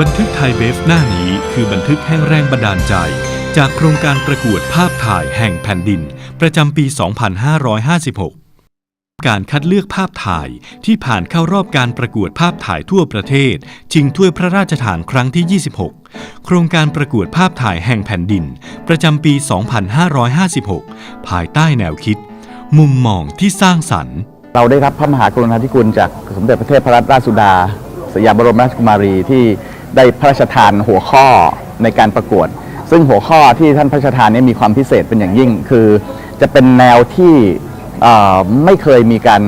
บันทึกไทยเบฟหน้านี้คือบันทึกแห่งแรงบันดาลใจ จากโครงการประกวดภาพถ่ายแห่งแผ่นดิน ประจำปี 2556 การคัดเลือกภาพถ่ายที่ผ่านเข้ารอบการประกวดภาพถ่ายทั่วประเทศ ชิงถ้วยพระราชทานครั้งที่ 26 โครงการประกวดภาพถ่ายแห่งแผ่นดิน ประจำปี 2556 ภายใต้แนวคิด มุมมองที่สร้างสรรค์ เราได้รับพระมหากรุณาธิคุณจากสมเด็จพระเทพรัตนราชสุดาสยามบรมราชกุมารีที่ ได้พระราชทานหัวข้อในการประกวด ซึ่งหัวข้อที่ท่านพระราชทานนี้มีความพิเศษเป็นอย่างยิ่ง คือจะเป็นแนวที่ไม่เคยมีการ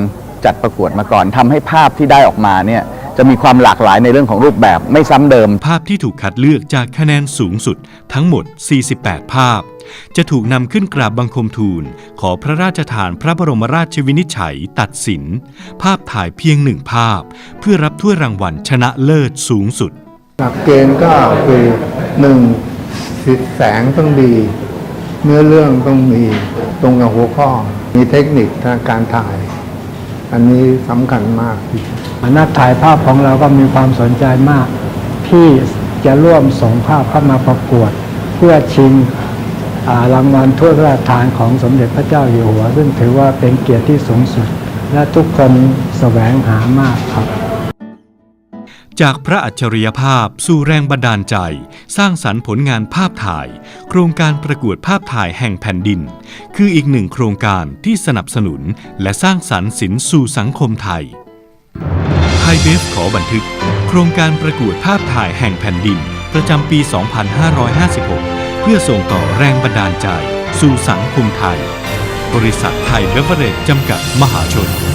จัดประกวดมาก่อนทำให้ภาพที่ได้ออกมาเนี่ยจะมีความหลากหลายในเรื่องของรูปแบบไม่ซ้ำเดิม ภาพที่ถูกคัดเลือกจากคะแนนสูงสุดทั้งหมด 48 ภาพ จะถูกนำขึ้นกราบบังคมทูล ขอพระราชทานพระบรมราชวินิจฉัย ตัดสิน ภาพถ่ายเพียงหนึ่งภาพ เพื่อรับถ้วยรางวัลชนะเลิศสูงสุด หลักเกณฑ์ก็คือหนึ่งสีแสงต้องดี เนื้อเรื่องต้องมีตรงกับหัวข้อ มีเทคนิคทางการถ่าย อันนี้สำคัญมากนักถ่ายภาพของเราก็มีความสนใจมาก ที่จะร่วมส่งภาพเข้ามาประกวด เพื่อชิงรางวัลถ้วระราชทานของสมเด็จพระเจ้าอยู่หัว ซึ่งถือว่าเป็นเกียรติที่สูงสุด และทุกคนแสวงหามากครับ จากพระอัจฉริยภาพสู่แรงบันดาลใจ สร้างสรรค์ผลงานภาพถ่าย โครงการประกวดภาพถ่ายแห่งแผ่นดิน คืออีกหนึ่งโครงการที่สนับสนุนและสร้างสรรค์ศิลป์สู่สังคมไทยไทยเบฟขอบันทึก โครงการประกวดภาพถ่ายแห่งแผ่นดิน ประจำปี 2556 เพื่อส่งต่อแรงบันดาลใจ สู่สังคมไทย บริษัทไทยเบเวอเรจจำกัดมหาชน